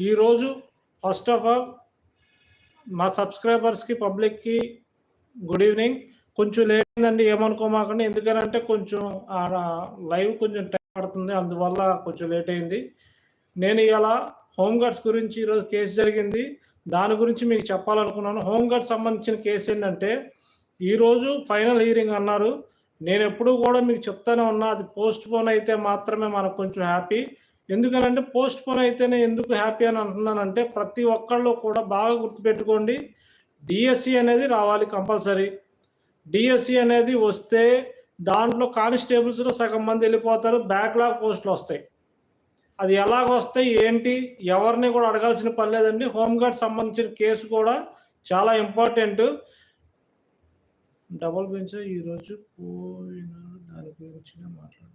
ఈరోజు first of all మా సబ్స్క్రైబర్స్‌కి, పబ్లిక్‌కి గుడ్ ఈవెనింగ్. కొంచెం లేట్ అయిందండి ఏమనుకోమాకండి. ఎందుకనంటే కొంచెం ఆడ లైవ్ కొంచెం టైం పడుతుంది. అందువల్ల కొంచెం లేట్ అయింది. నేను ఇలా హోంగార్డ్స్ గురించి ఈరోజు కేసు జరిగింది. దాని గురించి మీకు చెప్పాలనుకున్నాను. హోమ్ సంబంధించిన కేసు ఏంటంటే, ఈరోజు ఫైనల్ హీరింగ్ అన్నారు. నేను ఎప్పుడూ కూడా మీకు చెప్తానే ఉన్నా అది పోస్ట్ పోన్ అయితే మాత్రమే మనకు కొంచెం హ్యాపీ. ఎందుకనంటే పోస్ట్‌పోన్ అయితేనే ఎందుకు హ్యాపీ అని అంటున్నానంటే, ప్రతి ఒక్కళ్ళు కూడా బాగా గుర్తుపెట్టుకోండి. డిఎస్సి అనేది రావాలి కంపల్సరీ. డిఎస్సి అనేది వస్తే దాంట్లో కానిస్టేబుల్స్‌లో సగం మంది వెళ్ళిపోతారు బ్యాక్‌లాగ్ పోస్టులొస్తాయి. అది ఎలాగ వస్తాయి ఏంటి, ఎవరిని కూడా అడగాల్సిన పని లేదండి. హోమ్ సంబంధించిన కేసు కూడా చాలా ఇంపార్టెంట్ డబుల్ బెంచ్ ఈరోజు పోయిన దాని గురించి మాట్లాడండి.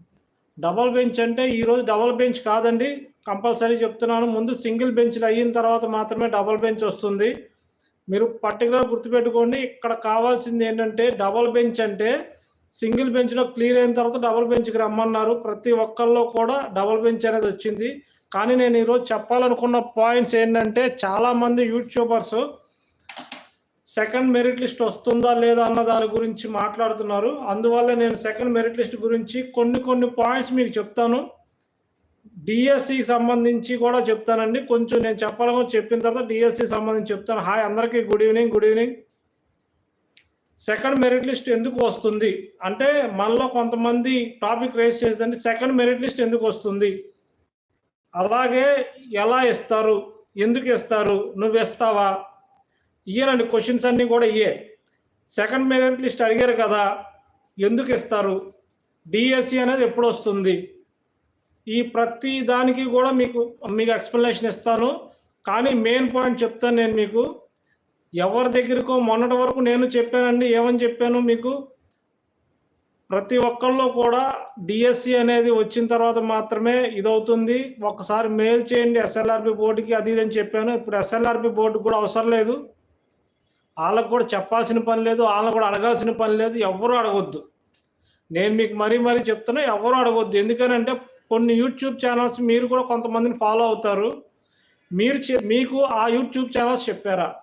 డబల్ బెంచ్ అంటే ఈరోజు డబల్ బెంచ్ కాదండి. కంపల్సరీ చెప్తున్నాను. ముందు సింగిల్ బెంచ్‌లు అయిన తర్వాత మాత్రమే డబల్ బెంచ్ వస్తుంది. మీరు పర్టికులర్ గుర్తుపెట్టుకోండి. ఇక్కడ కావాల్సింది ఏంటంటే డబల్ బెంచ్ అంటే సింగిల్ బెంచ్‌లో క్లియర్ అయిన తర్వాత డబల్ బెంచ్‌కి రమ్మన్నారు. ప్రతి ఒక్కళ్ళలో కూడా డబల్ బెంచ్ అనేది వచ్చింది. కానీ నేను ఈరోజు చెప్పాలనుకున్న పాయింట్స్ ఏంటంటే చాలామంది యూట్యూబర్స్ సెకండ్ మెరిట్ లిస్ట్ వస్తుందా లేదా అన్న దాని గురించి మాట్లాడుతున్నారు. అందువల్ల నేను సెకండ్ మెరిట్ లిస్ట్ గురించి కొన్ని కొన్ని పాయింట్స్ మీకు చెప్తాను. డిఎస్సికి సంబంధించి కూడా చెప్తానండి. కొంచెం నేను చెప్పాలని చెప్పిన తర్వాత డిఎస్సికి సంబంధించి చెప్తాను. హాయ్ అందరికీ good evening good evening second merit list ఎందుకు వస్తుంది? అంటే మనలో కొంతమంది టాపిక్ రేస్ చేసేదండి సెకండ్ మెరిట్ లిస్ట్ ఎందుకు వస్తుంది? అలాగే ఎలా ఇస్తారు? ఎందుకు ఇస్తారు? నువ్వు ఇస్తావా? ఇయ్యేనండి క్వశ్చన్స్ అన్నీ కూడా ఇయ్యే. సెకండ్ మెరిట్ లిస్ట్ అడిగారు కదా! ఎందుకు ఇస్తారు? డిఎస్సి అనేది ఎప్పుడొస్తుంది? ఈ ప్రతి దానికి కూడా మీకు మీకు ఎక్స్‌ప్లనేషన్ ఇస్తాను. కానీ మెయిన్ పాయింట్ చెప్తాను నేను మీకు. ఎవరి దగ్గరకో మొన్నటి వరకు నేను చెప్పానండి. ఏమని చెప్పాను మీకు? ప్రతి ఒక్కళ్ళు కూడా డిఎస్సి అనేది వచ్చిన తర్వాత మాత్రమే ఇదవుతుంది. ఒక్కసారి మెయిల్ చేయండి ఎస్ఎల్ఆర్‌బి బోర్డుకి అది ఇది అని చెప్పాను. ఇప్పుడు ఎస్ఎల్ఆర్‌బి బోర్డు కూడా అవసరం లేదు. వాళ్ళకు కూడా చెప్పాల్సిన పని లేదు. వాళ్ళని కూడా అడగాల్సిన పని లేదు. ఎవ్వరు అడగొద్దు. నేను మీకు మరీ మరీ చెప్తున్నా ఎవ్వరు అడగొద్దు. ఎందుకనంటే కొన్ని యూట్యూబ్ ఛానల్స్ మీరు కూడా కొంతమందిని ఫాలో అవుతారు. మీరు చె మీకు ఆ యూట్యూబ్ ఛానల్స్ చెప్పారా?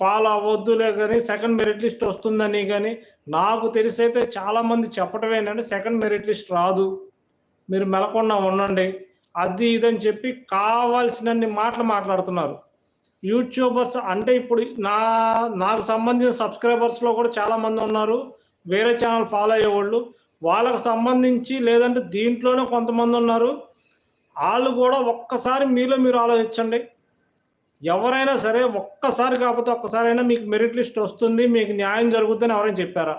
ఫాలో అవ్వొద్దులే కానీ సెకండ్ మెరిట్ లిస్ట్ వస్తుందని కానీ నాకు తెలిసైతే చాలామంది చెప్పటం ఏంటంటే సెకండ్ మెరిట్ లిస్ట్ రాదు. మీరు మెలకుండా ఉండండి. అది ఇది అని చెప్పి కావాల్సినన్ని మాటలు మాట్లాడుతున్నారు. యూట్యూబర్స్ అంటే ఇప్పుడు నా నాకు సంబంధించిన సబ్స్క్రైబర్స్‌లో కూడా చాలామంది ఉన్నారు. వేరే ఛానల్ ఫాలో అయ్యేవాళ్ళు వాళ్ళకు సంబంధించి లేదంటే దీంట్లోనే కొంతమంది ఉన్నారు. వాళ్ళు కూడా ఒక్కసారి మీలో మీరు ఆలోచించండి. ఎవరైనా సరే ఒక్కసారి కాకపోతే ఒక్కసారైనా మీకు మెరిట్ లిస్ట్ వస్తుంది. మీకు న్యాయం జరుగుతుందని ఎవరైనా చెప్పారా?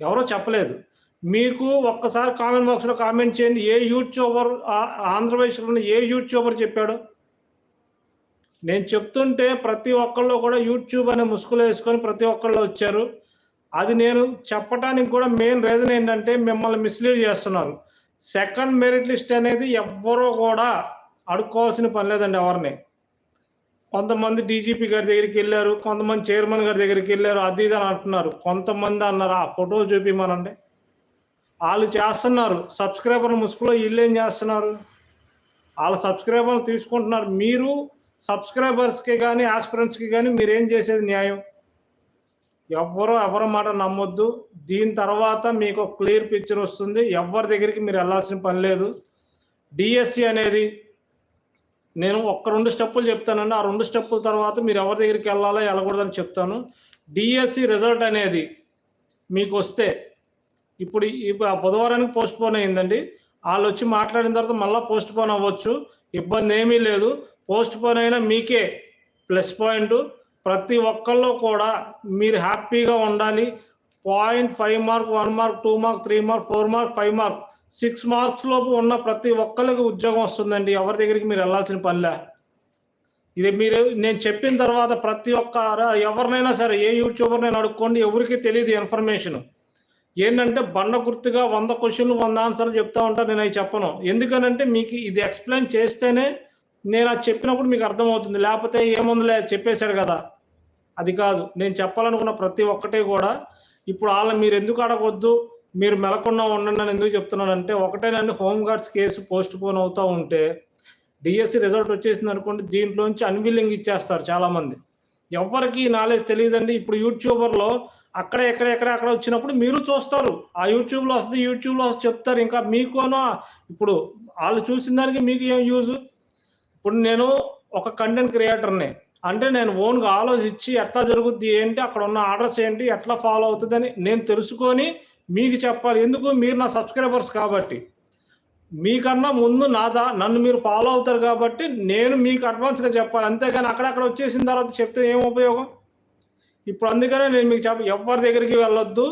ఎవరో చెప్పలేదు. మీకు ఒక్కసారి కామెంట్ బాక్స్‌లో కామెంట్ చేయండి. ఏ యూట్యూబర్ ఆంధ్రప్రదేశ్‌లో ఏ యూట్యూబర్ చెప్పాడు? నేను చెప్తుంటే ప్రతి ఒక్కళ్ళు కూడా యూట్యూబ్ అనే ముసుగులో వేసుకొని ప్రతి ఒక్కళ్ళు వచ్చారు. అది నేను చెప్పటానికి కూడా మెయిన్ రీజన్ ఏంటంటే మిమ్మల్ని మిస్‌లీడ్ చేస్తున్నారు. సెకండ్ మెరిట్ లిస్ట్ అనేది ఎవ్వరూ కూడా అడుక్కోవాల్సిన పని లేదండి ఎవరిని. కొంతమంది డీజీపీ గారి దగ్గరికి వెళ్ళారు కొంతమంది చైర్మన్ గారి దగ్గరికి వెళ్ళారు అది ఇది అని అంటున్నారు. కొంతమంది అన్నారు ఆ ఫోటోలు చూపియమనండి. వాళ్ళు చేస్తున్నారు. సబ్స్క్రైబర్ ముసుగులో ఈళ్ళేం చేస్తున్నారు? వాళ్ళ సబ్స్క్రైబర్లు తీసుకుంటున్నారు. మీరు సబ్స్క్రైబర్స్‌కి కానీ ఆస్పిరెంట్స్కి కానీ మీరేం చేసేది న్యాయం? ఎవ్వరు ఎవరి మాట నమ్మొద్దు. దీని తర్వాత మీకు క్లియర్ పిక్చర్ వస్తుంది. ఎవరి దగ్గరికి మీరు వెళ్ళాల్సిన పని లేదు. డిఎస్సి అనేది నేను ఒక్క రెండు స్టెప్పులు చెప్తానండి. ఆ రెండు స్టెప్పుల తర్వాత మీరు ఎవరి దగ్గరికి వెళ్ళాలో వెళ్ళకూడదని చెప్తాను. డిఎస్సి రిజల్ట్ అనేది మీకు వస్తే ఇప్పుడు ఇప్పుడు బ బుధవారానికి పోస్ట్‌పోన్ అయిందండి. వచ్చి మాట్లాడిన తర్వాత మళ్ళీ పోస్ట్ పోన్ అవ్వచ్చు. ఇబ్బంది ఏమీ లేదు. పోస్ట్ పోన్ అయినా మీకే ప్లస్ పాయింట్ ప్రతి ఒక్కళ్ళు కూడా మీరు హ్యాపీగా ఉండాలి. 0.5 mark, one mark, two mark, three mark, four mark, five mark, six marks లోపు ఉన్న ప్రతి ఒక్కళ్ళకి ఉద్యోగం వస్తుందండి. ఎవరి దగ్గరికి మీరు వెళ్ళాల్సిన పనిలే. ఇది మీరు నేను చెప్పిన తర్వాత ప్రతి ఒక్క ఎవరినైనా సరే ఏ యూట్యూబర్‌నైనా అడుక్కోండి. ఎవరికి తెలియదు ఇన్ఫర్మేషన్ ఏంటంటే బండ గుర్తుగా వంద క్వశ్చన్లు వంద ఆన్సర్‌లు చెప్తా ఉంటారు. అవి చెప్పను. ఎందుకనంటే మీకు ఇది ఎక్స్‌ప్లెయిన్ చేస్తేనే నేను అది చెప్పినప్పుడు మీకు అర్థమవుతుంది. లేకపోతే ఏముందిలే చెప్పేశాడు కదా! అది కాదు. నేను చెప్పాలనుకున్న ప్రతి ఒక్కటి కూడా ఇప్పుడు వాళ్ళ మీరు ఎందుకు అడగొద్దు, మీరు మెలకుండా ఉండండి అని ఎందుకు చెప్తున్నానంటే ఒకటేనండి హోమ్ గార్డ్స్ కేసు పోస్ట్‌పోన్ అవుతూ ఉంటే డిఎస్సి రిజల్ట్ వచ్చేసింది అనుకోండి దీంట్లోంచి అన్విల్లింగ్ ఇచ్చేస్తారు చాలామంది ఎవరికి నాలెడ్జ్ తెలియదండి ఇప్పుడు యూట్యూబర్లో అక్కడ ఎక్కడ ఎక్కడ అక్కడ వచ్చినప్పుడు మీరు చూస్తారు. ఆ యూట్యూబ్లో వస్తుంది యూట్యూబ్లో వస్తే చెప్తారు. ఇంకా మీకోనో ఇప్పుడు వాళ్ళు చూసిన దానికి మీకు ఏం యూజ్ ఇప్పుడు నేను ఒక కంటెంట్ క్రియేటర్ని అంటే నేను ఓన్గా ఆలోచించి ఎట్లా జరుగుద్ది ఏంటి అక్కడ ఉన్న ఆర్డర్స్ ఏంటి ఎట్లా ఫాలో అవుతుందని నేను తెలుసుకొని మీకు చెప్పాలి. ఎందుకు? మీరు నా సబ్స్క్రైబర్స్ కాబట్టి. మీకన్నా ముందు నా దా నన్ను మీరు ఫాలో అవుతారు కాబట్టి నేను మీకు అడ్వాన్స్గా చెప్పాలి. అంతేగాని అక్కడక్కడ వచ్చేసిన తర్వాత చెప్తే ఏం ఉపయోగం? ఇప్పుడు అందుకనే నేను మీకు చెప్ప ఎవరి దగ్గరికి వెళ్ళొద్దు.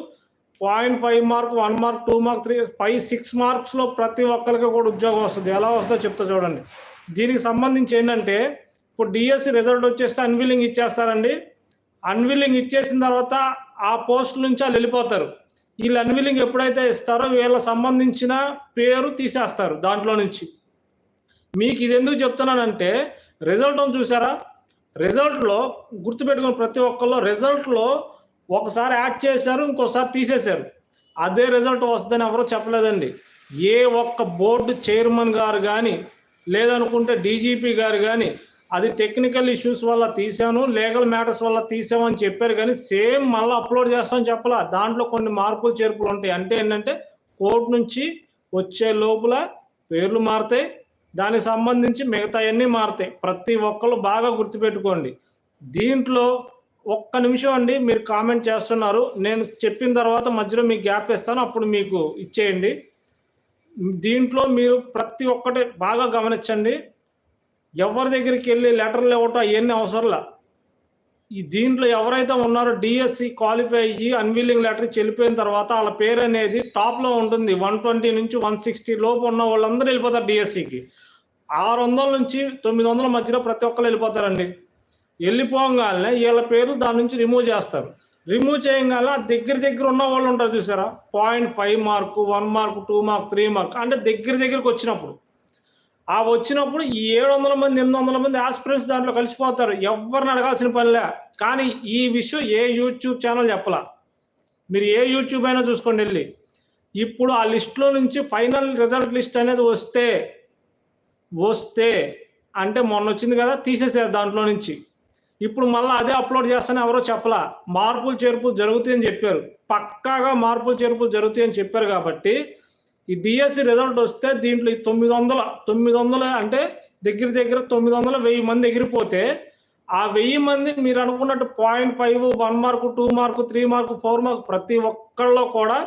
Point five mark one mark two mark three five six మార్క్స్లో ప్రతి ఒక్కరికి కూడా ఉద్యోగం వస్తుంది. ఎలా వస్తుందో చెప్తా చూడండి. దీనికి సంబంధించి ఏంటంటే ఇప్పుడు డిఎస్సి రిజల్ట్ వచ్చేస్తే అన్విల్లింగ్ ఇచ్చేస్తారండి. అన్విల్లింగ్ ఇచ్చేసిన తర్వాత ఆ పోస్ట్ నుంచి వాళ్ళు వెళ్ళిపోతారు. వీళ్ళు అన్విల్లింగ్ ఎప్పుడైతే ఇస్తారో వీళ్ళ సంబంధించిన పేరు తీసేస్తారు దాంట్లో నుంచి. మీకు ఇది ఎందుకు చెప్తున్నానంటే రిజల్ట్ చూసారా? రిజల్ట్లో గుర్తుపెట్టుకుని ప్రతి ఒక్కళ్ళు రిజల్ట్లో ఒకసారి యాడ్ చేశారు ఇంకోసారి తీసేశారు. అదే రిజల్ట్ వస్తుందని ఎవరో చెప్పలేదండి. ఏ ఒక్క బోర్డు చైర్మన్ గారు కానీ లేదనుకుంటే డీజీపీ గారు కానీ అది టెక్నికల్ ఇష్యూస్ వల్ల తీసాను లీగల్ మ్యాటర్స్ వల్ల తీసామని చెప్పారు కానీ సేమ్ మళ్ళీ అప్లోడ్ చేస్తామని చెప్పాలా. దాంట్లో కొన్ని మార్పులు చేర్పులు ఉంటాయి. అంటే ఏంటంటే కోర్టు నుంచి వచ్చే లోపల పేర్లు మారుతాయి దానికి సంబంధించి మిగతా అన్నీ మారుతాయి. ప్రతి ఒక్కరు బాగా గుర్తుపెట్టుకోండి. దీంట్లో ఒక్క నిమిషం అండి మీరు కామెంట్ చేస్తున్నారు. నేను చెప్పిన తర్వాత మధ్యలో మీకు గ్యాప్ ఇస్తాను. అప్పుడు మీకు ఇచ్చేయండి. దీంట్లో మీరు ప్రతి ఒక్కటి బాగా గమనించండి. ఎవరి దగ్గరికి వెళ్ళి లెటర్లు ఇవ్వటం అవన్నీ అవసరంలా. ఈ దీంట్లో ఎవరైతే ఉన్నారో డిఎస్సి క్వాలిఫై అయ్యి అన్విల్లింగ్ లెటర్ చెల్లిపోయిన తర్వాత వాళ్ళ పేరు అనేది టాప్లో ఉంటుంది. వన్ ట్వంటీ నుంచి వన్ సిక్స్టీ లోపు ఉన్న వాళ్ళందరూ వెళ్ళిపోతారు డిఎస్సికి ఆరు వందల నుంచి తొమ్మిది వందల మధ్యలో ప్రతి ఒక్కరు వెళ్ళిపోతారండి. వెళ్ళిపోగానే వీళ్ళ పేరు దాని నుంచి రిమూవ్ చేస్తారు. రిమూవ్ చేయగానే దగ్గర దగ్గర ఉన్న వాళ్ళు ఉంటారు చూసారా? Point five mark one mark two mark three mark అంటే దగ్గర దగ్గరికి వచ్చినప్పుడు. ఆ వచ్చినప్పుడు ఈ ఏడు వందల మంది ఎనిమిది వందల మంది ఆస్పిరెంట్స్ దాంట్లో కలిసిపోతారు. ఎవరిని అడగాల్సిన పనిలే కానీ ఈ విషయం ఏ యూట్యూబ్ ఛానల్ చెప్పలా? మీరు ఏ యూట్యూబ్ అయినా చూసుకోండి వెళ్ళి. ఇప్పుడు ఆ లిస్ట్లో నుంచి ఫైనల్ రిజల్ట్ లిస్ట్ అనేది వస్తే వస్తే అంటే మొన్న వచ్చింది కదా తీసేసారు దాంట్లో నుంచి. ఇప్పుడు మళ్ళీ అదే అప్లోడ్ చేస్తాను ఎవరో చెప్పలా? మార్పులు చేర్పులు జరుగుతాయని చెప్పారు. పక్కాగా మార్పులు చేర్పులు జరుగుతాయని చెప్పారు కాబట్టి ఈ డిఎస్సి రిజల్ట్ వస్తే దీంట్లో ఈ తొమ్మిది వందల తొమ్మిది వందల అంటే దగ్గర దగ్గర తొమ్మిది వందల వెయ్యి మంది ఎగిరిపోతే ఆ వెయ్యి మంది మీరు అనుకున్నట్టు point five one mark two mark three mark four mark ప్రతి ఒక్కళ్ళు కూడా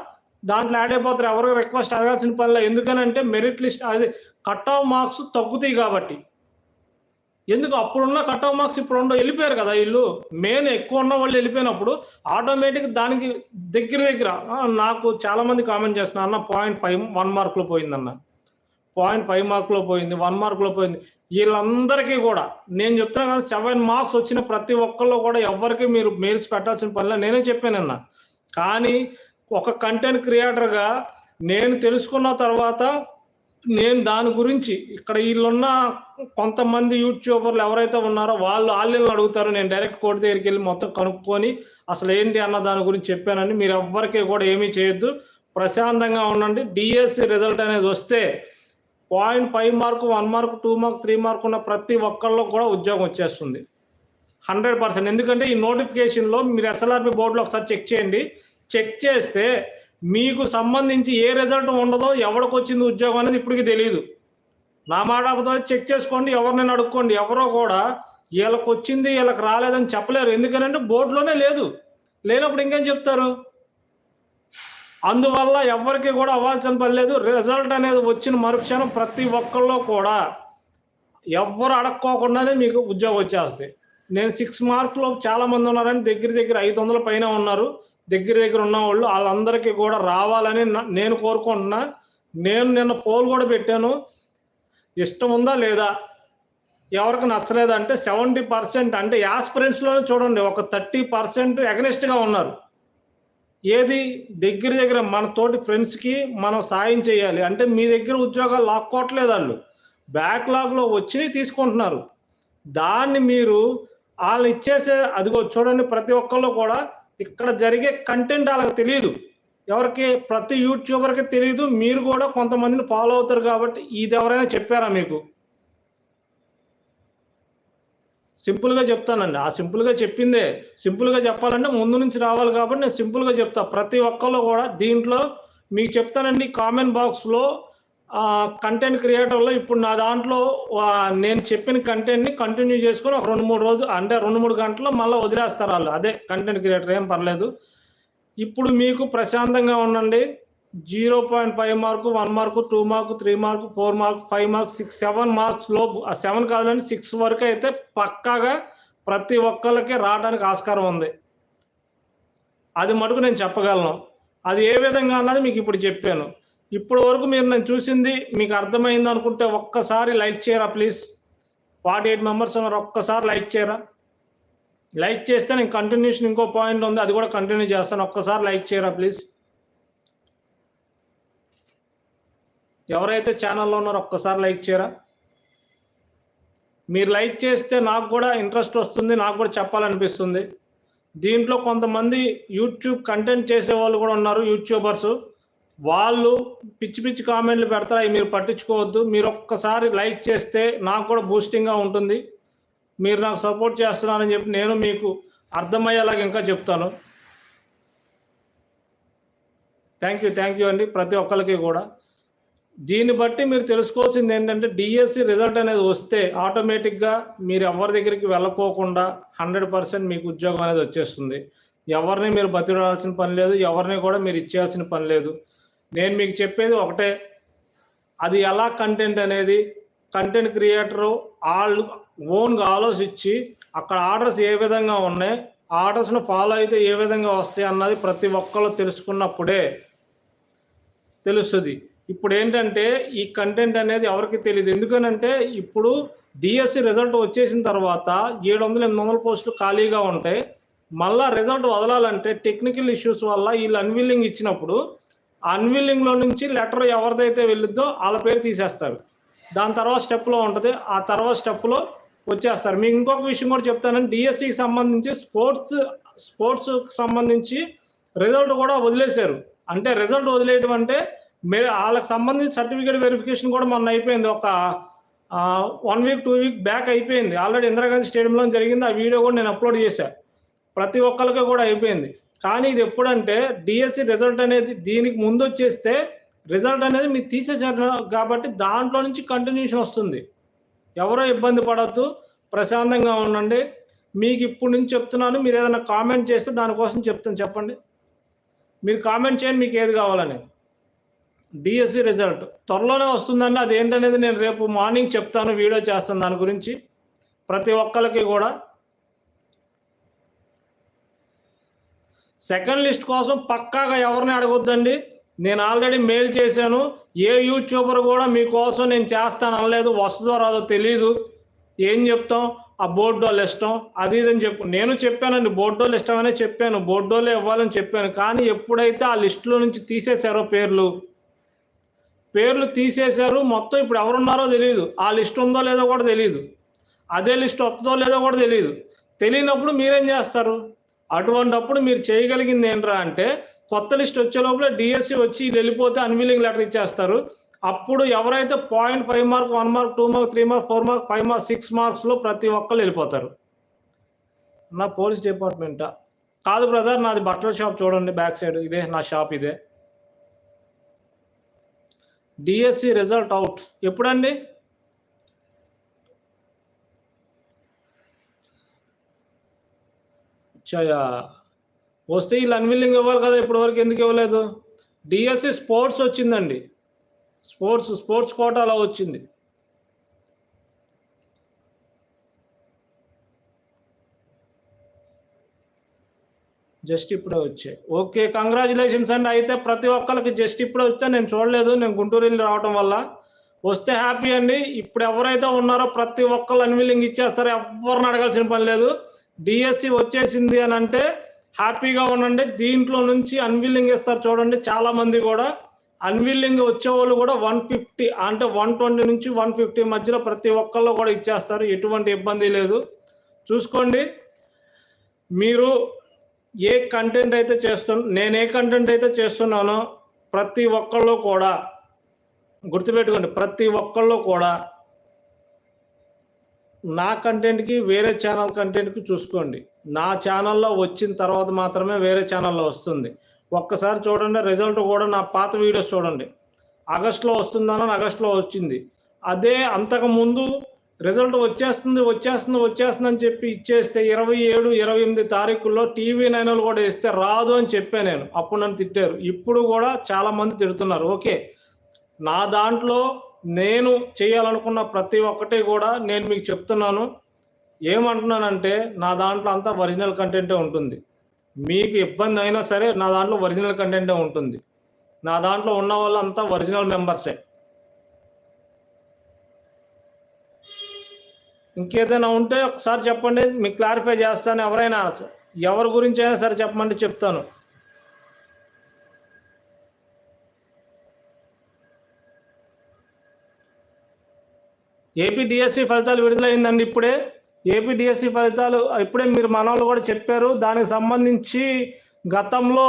దాంట్లో యాడ్ అయిపోతారు. ఎవరికి రిక్వెస్ట్ అడగాల్సిన పనిలే ఎందుకనంటే మెరిట్ లిస్ట్ అది కట్ ఆఫ్ మార్క్స్ తగ్గుతాయి కాబట్టి. ఎందుకు అప్పుడున్న కట్ ఆఫ్ మార్క్స్ ఇప్పుడు ఉండవు? వెళ్ళిపోయారు కదా వీళ్ళు. మెయిన్ ఎక్కువ ఉన్న వాళ్ళు వెళ్ళిపోయినప్పుడు ఆటోమేటిక్ దానికి దగ్గర దగ్గర నాకు చాలా మంది కామెంట్ చేస్తున్నా అన్న పాయింట్ ఫైవ్ వన్ మార్క్లో పోయిందన్న. పాయింట్ ఫైవ్ మార్క్లో పోయింది వన్ మార్క్లో పోయింది. వీళ్ళందరికీ కూడా నేను చెప్తున్నా కదా సెవెన్ మార్క్స్ వచ్చిన ప్రతి ఒక్కళ్ళు కూడా ఎవరికి మీరు మెయిల్స్ పెట్టాల్సిన పనిలో నేనే చెప్పానన్న. కానీ ఒక కంటెంట్ క్రియేటర్గా నేను తెలుసుకున్న తర్వాత నేను దాని గురించి ఇక్కడ వీళ్ళున్న కొంతమంది యూట్యూబర్లు ఎవరైతే ఉన్నారో వాళ్ళు వాళ్ళని అడుగుతారు. నేను డైరెక్ట్ కోర్టు దగ్గరికి వెళ్ళి మొత్తం కనుక్కొని అసలు ఏంటి అన్న దాని గురించి చెప్పానని మీరు ఎవ్వరికి కూడా ఏమీ చేయొద్దు. ప్రశాంతంగా ఉండండి. డిఎస్సి రిజల్ట్ అనేది వస్తే point five mark one mark two mark three mark ఉన్న ప్రతి ఒక్కళ్ళు కూడా ఉద్యోగం వచ్చేస్తుంది. Hundred percent. ఎందుకంటే ఈ నోటిఫికేషన్లో మీరు ఎస్ఎల్ఆర్పి బోర్డులో ఒకసారి చెక్ చేయండి. చెక్ చేస్తే మీకు సంబంధించి ఏ రిజల్ట్ ఉండదో ఎవరికి వచ్చింది ఉద్యోగం అనేది ఇప్పటికి తెలియదు నా మాట చెక్ చేసుకోండి ఎవరినైనా అడుక్కోండి. ఎవరో కూడా వీళ్ళకి వచ్చింది వీళ్ళకి రాలేదని చెప్పలేరు. ఎందుకనంటే బోర్డులోనే లేదు. లేనప్పుడు ఇంకేం చెప్తారు? అందువల్ల ఎవరికి కూడా అవ్వాల్సిన పని లేదు. రిజల్ట్ అనేది వచ్చిన మరుక్షణం ప్రతి ఒక్కళ్ళు కూడా ఎవ్వరు అడక్కోకుండానే మీకు ఉద్యోగం వచ్చేస్తాయి. నేను సిక్స్ మార్కులో చాలా మంది ఉన్నారని దగ్గర దగ్గర ఐదు వందల పైన ఉన్నారు. దగ్గర దగ్గర ఉన్న వాళ్ళు వాళ్ళందరికీ కూడా రావాలని నేను కోరుకుంటున్నా. నేను నిన్న పోల్ కూడా పెట్టాను. ఇష్టం ఉందా లేదా? ఎవరికి నచ్చలేదంటే సెవెంటీ పర్సెంట్ అంటే యాస్పిరెంట్స్లోనే చూడండి. ఒక థర్టీ పర్సెంట్ ఎగనెస్ట్గా ఉన్నారు. ఏది? దగ్గర దగ్గర మన తోటి ఫ్రెండ్స్కి మనం సాయం చేయాలి. అంటే మీ దగ్గర ఉద్యోగాలు లాక్కోవట్లేదు వాళ్ళు. బ్యాక్లాగ్లో వచ్చి తీసుకుంటున్నారు. దాన్ని మీరు వాళ్ళు ఇచ్చేసే అదిగో చూడండి ప్రతి ఒక్కళ్ళు కూడా ఇక్కడ జరిగే కంటెంట్ వాళ్ళకి తెలియదు ఎవరికి ప్రతి యూట్యూబర్కి తెలియదు మీరు కూడా కొంతమందిని ఫాలో అవుతారు కాబట్టి ఇది ఎవరైనా చెప్పారా మీకు? సింపుల్గా చెప్తానండి. ఆ సింపుల్గా చెప్పిందే. సింపుల్గా చెప్పాలంటే ముందు నుంచి రావాలి కాబట్టి నేను సింపుల్గా చెప్తా. ప్రతి ఒక్కళ్ళు కూడా దీంట్లో మీకు చెప్తానండి కామెంట్ బాక్స్లో కంటెంట్ క్రియేటర్లో ఇప్పుడు నా దాంట్లో నేను చెప్పిన కంటెంట్ని కంటిన్యూ చేసుకొని ఒక రెండు మూడు రోజు అంటే రెండు మూడు గంటలు మళ్ళీ వదిలేస్తారు వాళ్ళు. అదే కంటెంట్ క్రియేటర్ ఏం పర్లేదు. ఇప్పుడు మీకు ప్రశాంతంగా ఉండండి. Zero point five mark one mark two mark three mark four mark five marks six seven marks లోపు ఆ సెవెన్ కాదండి సిక్స్ వరకు అయితే పక్కాగా ప్రతి ఒక్కరికి రావడానికి ఆస్కారం ఉంది. అది మటుకు నేను చెప్పగలను. అది ఏ విధంగా అన్నది మీకు ఇప్పుడు చెప్పాను. ఇప్పటి వరకు మీరు నేను చూసింది మీకు అర్థమైంది అనుకుంటే ఒక్కసారి లైక్ చేయరా ప్లీజ్. ఫార్టీ ఎయిట్ మెంబర్స్ ఉన్నారు ఒక్కసారి లైక్ చేయరా. లైక్ చేస్తే నేను కంటిన్యూషన్ ఇంకో పాయింట్ ఉంది అది కూడా కంటిన్యూ చేస్తాను ఒక్కసారి లైక్ చేయరా ప్లీజ్. ఎవరైతే ఛానల్లో ఉన్నారో ఒక్కసారి లైక్ చేయరా. మీరు లైక్ చేస్తే నాకు కూడా ఇంట్రెస్ట్ వస్తుంది నాకు కూడా చెప్పాలనిపిస్తుంది. దీంట్లో కొంతమంది యూట్యూబ్ కంటెంట్ చేసే వాళ్ళు కూడా ఉన్నారు యూట్యూబర్సు వాళ్ళు పిచ్చి పిచ్చి కామెంట్లు పెడతారు అవి మీరు పట్టించుకోవద్దు. మీరు ఒక్కసారి లైక్ చేస్తే నాకు కూడా బూస్టింగ్గా ఉంటుంది. మీరు నాకు సపోర్ట్ చేస్తున్నారని చెప్పి నేను మీకు అర్థమయ్యేలాగా ఇంకా చెప్తాను. థ్యాంక్ యూ థ్యాంక్ యూ అండి ప్రతి ఒక్కరికి కూడా. దీన్ని బట్టి మీరు తెలుసుకోవాల్సింది ఏంటంటే డిఎస్సి రిజల్ట్ అనేది వస్తే ఆటోమేటిక్గా మీరు ఎవరి దగ్గరికి వెళ్ళపోకుండా హండ్రెడ్ పర్సెంట్ మీకు ఉద్యోగం అనేది వచ్చేస్తుంది. ఎవరిని మీరు బతిరాల్సిన పని లేదు ఎవరిని కూడా మీరు ఇచ్చేయాల్సిన పని లేదు. నేను మీకు చెప్పేది ఒకటే. అది ఎలా కంటెంట్ అనేది కంటెంట్ క్రియేటరు వాళ్ళు ఓన్గా ఆలోచించి అక్కడ ఆర్డర్స్ ఏ విధంగా ఉన్నాయి ఆర్డర్స్ను ఫాలో అయితే ఏ విధంగా వస్తాయి అన్నది ప్రతి ఒక్కళ్ళు తెలుసుకున్నప్పుడే తెలుస్తుంది. ఇప్పుడు ఏంటంటే ఈ కంటెంట్ అనేది ఎవరికి తెలియదు ఎందుకనంటే ఇప్పుడు డిఎస్సి రిజల్ట్ వచ్చేసిన తర్వాత ఏడు వందల ఎనిమిది వందల పోస్టులు ఖాళీగా ఉంటాయి మళ్ళా రిజల్ట్ వదలాలంటే టెక్నికల్ ఇష్యూస్ వల్ల వీళ్ళు అన్విల్లింగ్ ఇచ్చినప్పుడు అన్విల్లింగ్లో నుంచి లెటర్ ఎవరిదైతే వెళ్ళిద్దో వాళ్ళ పేరు తీసేస్తారు. దాని తర్వాత స్టెప్లో ఉంటుంది. ఆ తర్వాత స్టెప్లో వచ్చేస్తారు. మీకు ఇంకొక విషయం కూడా చెప్తానండి. డిఎస్సికి సంబంధించి స్పోర్ట్స్ స్పోర్ట్స్కి సంబంధించి రిజల్ట్ కూడా వదిలేశారు. అంటే రిజల్ట్ వదిలేయడం అంటే మీరు వాళ్ళకి సంబంధించి సర్టిఫికేట్ వెరిఫికేషన్ కూడా మొన్న అయిపోయింది. ఒక one week two week back అయిపోయింది. ఆల్రెడీ ఇందిరాగాంధీ స్టేడియంలో జరిగింది. ఆ వీడియో కూడా నేను అప్లోడ్ చేశాను ప్రతి ఒక్కరికి కూడా అయిపోయింది. కానీ ఇది ఎప్పుడంటే డిఎస్సి రిజల్ట్ అనేది దీనికి ముందు వచ్చేస్తే రిజల్ట్ అనేది మీరు తీసేసారు కాబట్టి దాంట్లో నుంచి కంటిన్యూషన్ వస్తుంది. ఎవరో ఇబ్బంది పడద్దు ప్రశాంతంగా ఉండండి. మీకు ఇప్పుడు నుంచి చెప్తున్నాను మీరు ఏదైనా కామెంట్ చేస్తే దానికోసం చెప్తాను చెప్పండి. మీరు కామెంట్ చేయండి మీకు ఏది కావాలనేది. డిఎస్సి రిజల్ట్ త్వరలోనే వస్తుందండి. అది ఏంటనేది నేను రేపు మార్నింగ్ చెప్తాను వీడియో చేస్తాను దాని గురించి. ప్రతి ఒక్కరికి కూడా సెకండ్ లిస్ట్ కోసం పక్కాగా ఎవరిని అడగొద్దండి? నేను ఆల్రెడీ మెయిల్ చేశాను. ఏ యూట్యూబర్ కూడా మీకోసం నేను చేస్తాను అనలేదు. వస్తుందో రాదో తెలీదు. ఏం చెప్తాం? ఆ బోర్డోలు ఇష్టం. అది ఇది అని చెప్పు. నేను చెప్పానండి బోర్డోలు ఇష్టం అనే చెప్పాను. బోర్డోలే ఇవ్వాలని చెప్పాను. కానీ ఎప్పుడైతే ఆ లిస్టులో నుంచి తీసేశారో పేర్లు? పేర్లు తీసేశారు. మొత్తం ఇప్పుడు ఎవరున్నారో తెలియదు ఆ లిస్ట్ ఉందో లేదో కూడా తెలియదు అదే లిస్ట్ వస్తుందో లేదో కూడా తెలియదు తెలియనప్పుడు మీరేం చేస్తారు? అటువంటప్పుడు మీరు చేయగలిగింది ఏంట్రా అంటే కొత్త లిస్ట్ వచ్చే లోపల డిఎస్సి వచ్చి ఇది వెళ్ళిపోతే అన్విలింగ్ లెటర్ ఇచ్చేస్తారు. అప్పుడు ఎవరైతే point five mark one mark two mark three mark four mark five mark six మార్క్స్లో ప్రతి ఒక్కళ్ళు వెళ్ళిపోతారు. నా పోలీస్ డిపార్ట్మెంటా కాదు బ్రదర్ నాది బట్టల షాప్ చూడండి బ్యాక్ సైడ్ ఇదే నా షాప్ ఇదే. డిఎస్సి రిజల్ట్ అవుట్ ఎప్పుడండి? చా వస్తే వీళ్ళు అన్విల్లింగ్ ఇవ్వాలి కదా ఇప్పటివరకు ఎందుకు ఇవ్వలేదు? డిఎస్సి స్పోర్ట్స్ వచ్చిందండి. స్పోర్ట్స్ స్పోర్ట్స్ కోట అలా వచ్చింది. జస్ట్ ఇప్పుడే వచ్చాయి. ఓకే కంగ్రాచులేషన్స్ అండి. అయితే ప్రతి ఒక్కరికి జస్ట్ ఇప్పుడే వస్తే నేను చూడలేదు. నేను గుంటూరు వెళ్ళి రావడం వల్ల. వస్తే హ్యాపీ అండి. ఇప్పుడు ఎవరైతే ఉన్నారో ప్రతి ఒక్కళ్ళు అన్విల్లింగ్ ఇచ్చేస్తారో. ఎవరిని అడగాల్సిన పని లేదు. డిఎస్సి వచ్చేసింది అని అంటే హ్యాపీగా ఉండండి. దీంట్లో నుంచి అన్విల్లింగ్ ఇస్తారు చూడండి. చాలా మంది కూడా అన్విల్లింగ్ వచ్చేవాళ్ళు కూడా వన్ ఫిఫ్టీ అంటే వన్ ట్వంటీ నుంచి వన్ ఫిఫ్టీ మధ్యలో ప్రతి ఒక్కళ్ళు కూడా ఇచ్చేస్తారు. ఎటువంటి ఇబ్బంది లేదు. చూసుకోండి. మీరు ఏ కంటెంట్ అయితే చేస్తు నేను ఏ కంటెంట్ అయితే చేస్తున్నానో ప్రతి ఒక్కళ్ళు కూడా గుర్తుపెట్టుకోండి. ప్రతి ఒక్కళ్ళు కూడా నా కంటెంట్‌కి, వేరే ఛానల్ కంటెంట్‌కి చూసుకోండి. నా ఛానల్‌లో వచ్చిన తర్వాత మాత్రమే వేరే ఛానల్‌లో వస్తుంది. ఒక్కసారి చూడండి రిజల్ట్ కూడా నా పాత వీడియోస్ చూడండి. ఆగస్ట్‌లో వస్తుందని ఆగస్ట్‌లో వచ్చింది. అదే అంతకుముందు రిజల్ట్ వచ్చేస్తుంది, వచ్చేస్తుంది, వచ్చేస్తుందని చెప్పి ఇచ్చేస్తే 27, 28 తారీఖుల్లో టీవీ నైన్లు కూడా ఇస్తే రాదు అని చెప్పాను నేను. అప్పుడు నన్ను తిట్టారు. ఇప్పుడు కూడా చాలామంది తిడుతున్నారు. ఓకే. నా దాంట్లో నేను చేయాలనుకున్న ప్రతి ఒక్కటి కూడా నేను మీకు చెప్తున్నాను. ఏమంటున్నానంటే నా దాంట్లో అంతా ఒరిజినల్ కంటెంటే ఉంటుంది. మీకు ఇబ్బంది అయినా సరే నా దాంట్లో ఒరిజినల్ కంటెంటే ఉంటుంది. నా దాంట్లో ఉన్న వాళ్ళంతా ఒరిజినల్ మెంబర్సే. ఇంకేదైనా ఉంటే ఒకసారి చెప్పండి. మీకు క్లారిఫై చేస్తాను. ఎవరైనా ఎవరి గురించి అయినా సరే చెప్పమంటే చెప్తాను. ఏపీ డిఎస్సి ఫలితాలు విడుదలైందండి ఇప్పుడే. ఏపీ డిఎస్సి ఫలితాలు ఇప్పుడే మీరు మనవాళ్ళు కూడా చెప్పారు. దానికి సంబంధించి గతంలో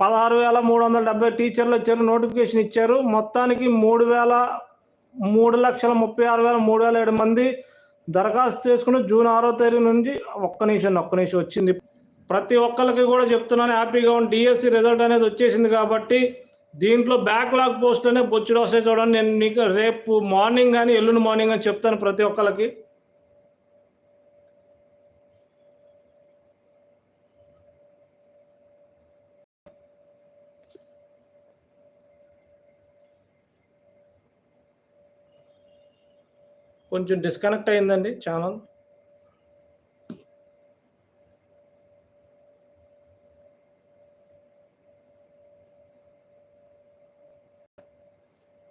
16,370 టీచర్లు వచ్చారు. నోటిఫికేషన్ ఇచ్చారు. మొత్తానికి 3,000 3,36,307 మంది దరఖాస్తు చేసుకుని జూన్ ఆరో తారీఖు నుంచి ఒక్క నిమిషం, ఒక్క నిమిషం వచ్చింది. ప్రతి ఒక్కరికి కూడా చెప్తున్నాను హ్యాపీగా ఉంది డిఎస్సి రిజల్ట్ అనేది వచ్చేసింది కాబట్టి దీంట్లో బ్యాక్‌లాగ్ పోస్ట్లోనే బొచ్చుడు వస్తాయి చూడండి. నేను నీకు రేపు మార్నింగ్ కానీ ఎల్లుండి మార్నింగ్ అని చెప్తాను ప్రతి ఒక్కరికి కొంచెం డిస్కనెక్ట్ అయిందండి ఛానల్.